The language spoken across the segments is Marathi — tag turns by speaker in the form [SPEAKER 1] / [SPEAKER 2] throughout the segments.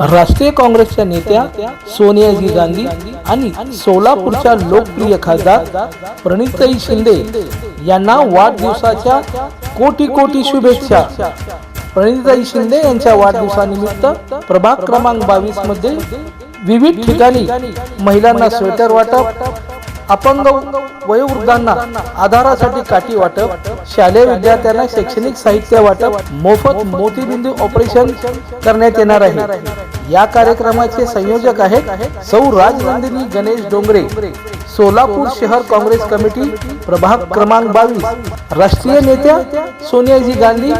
[SPEAKER 1] राष्ट्रीय काँग्रेसच्या नेत्या सोनियाजी गांधी आणि सोलापूरच्या लोकप्रिय खासदार प्रणिताई शिंदे यांना वाढदिवसाच्या कोटी कोटी शुभेच्छा. प्रणिताई शिंदे यांच्या वाढदिवसानिमित्त प्रभाग क्रमांक बावीसमध्ये विविध ठिकाणी महिलांना स्वेटर वाटप अपंग वयोवृद्धांना आधारासाठी काठी वाटप शालेय विद्यार्थ्यांना शैक्षणिक साहित्य वाटप मोफत मोतीबिंदू ऑपरेशन करण्यात येणार आहे. या कार्यक्रमाचे संयोजक आहेत सौ राजनंदिनी गणेश डोंगरे सोलापूर शहर काँग्रेस कमिटी प्रभाग क्रमांक बावीस राष्ट्रीय नेत्या सोनियाजी गांधी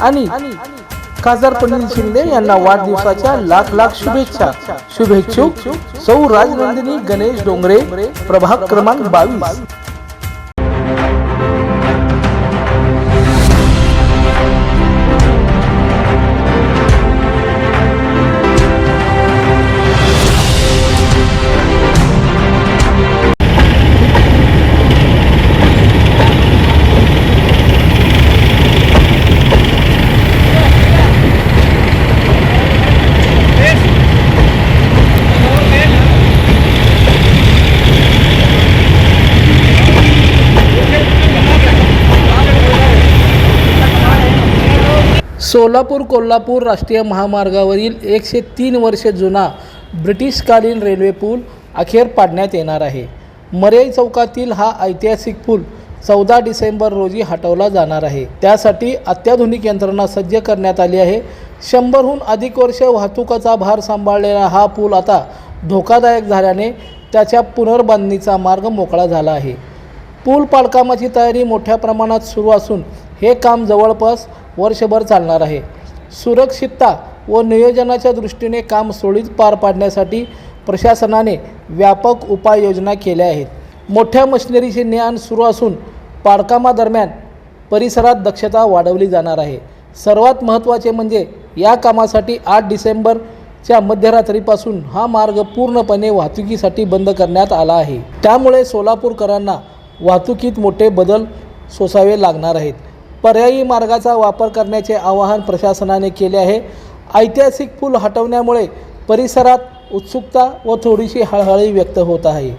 [SPEAKER 1] आणि खासदार पंडित शिंदे यांना वाढदिवसाच्या लाख लाख शुभेच्छा. शुभेच्छुक सौ राजनंदिनी गणेश डोंगरे प्रभाग क्रमांक बावीस. सोलापूर कोल्हापूर राष्ट्रीय महामार्गावरील एकशे तीन वर्ष जुना ब्रिटिशकालीन रेल्वे पूल अखेर पाडण्यात येणार आहे. मरेई चौकातील हा ऐतिहासिक पूल चौदा डिसेंबर रोजी हटवला जाणार आहे. त्यासाठी अत्याधुनिक यंत्रणा सज्ज करण्यात आली आहे. शंभरहून अधिक वर्ष वाहतुकाचा भार सांभाळलेला हा पूल आता धोकादायक झाल्याने त्याच्या पुनर्बांधणीचा मार्ग मोकळा झाला आहे. पूल पाडकामाची तयारी मोठ्या प्रमाणात सुरू असून हे काम जवळपास वर्षभर चालणार आहे. सुरक्षितता व नियोजनाच्या दृष्टीने काम सोळीत पार पाडण्यासाठी प्रशासनाने व्यापक उपाययोजना केल्या आहेत. मोठ्या मशिनरीचे ज्ञान सुरू असून पाडकामादरम्यान परिसरात दक्षता वाढवली जाणार आहे. सर्वात महत्त्वाचे म्हणजे या कामासाठी आठ डिसेंबरच्या मध्यरात्रीपासून हा मार्ग पूर्णपणे वाहतुकीसाठी बंद करण्यात आला आहे. त्यामुळे सोलापूरकरांना वाहतुकीत मोठे बदल सोसावे लागणार आहेत. पर्यायी मार्गाचा वापर करण्याचे आवाहन प्रशासनाने केले आहे. ऐतिहासिक पूल हटवण्यामुळे परिसरात उत्सुकता व थोडीशी हळहळी व्यक्त होत आहे.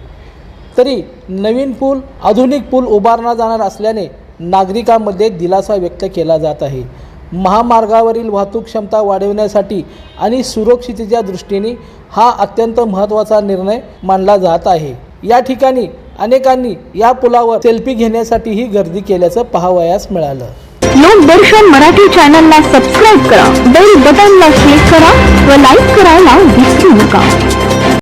[SPEAKER 1] तरी नवीन पूल आधुनिक पूल उभारला जाणार असल्याने नागरिकांमध्ये दिलासा व्यक्त केला जात आहे. महामार्गावरील वाहतूक क्षमता वाढवण्यासाठी आणि सुरक्षितेच्या दृष्टीने हा अत्यंत महत्त्वाचा निर्णय मानला जात आहे. या ठिकाणी अनेकांनी या पुलावर सेल्फी घेण्यासाठीही गर्दी केल्याचं पाहावयास मिळालं.
[SPEAKER 2] लोकदर्शन मराठी चॅनलला सबस्क्राईब करा बेल बटनला क्लिक करा व लाईक करायला विसरू नका.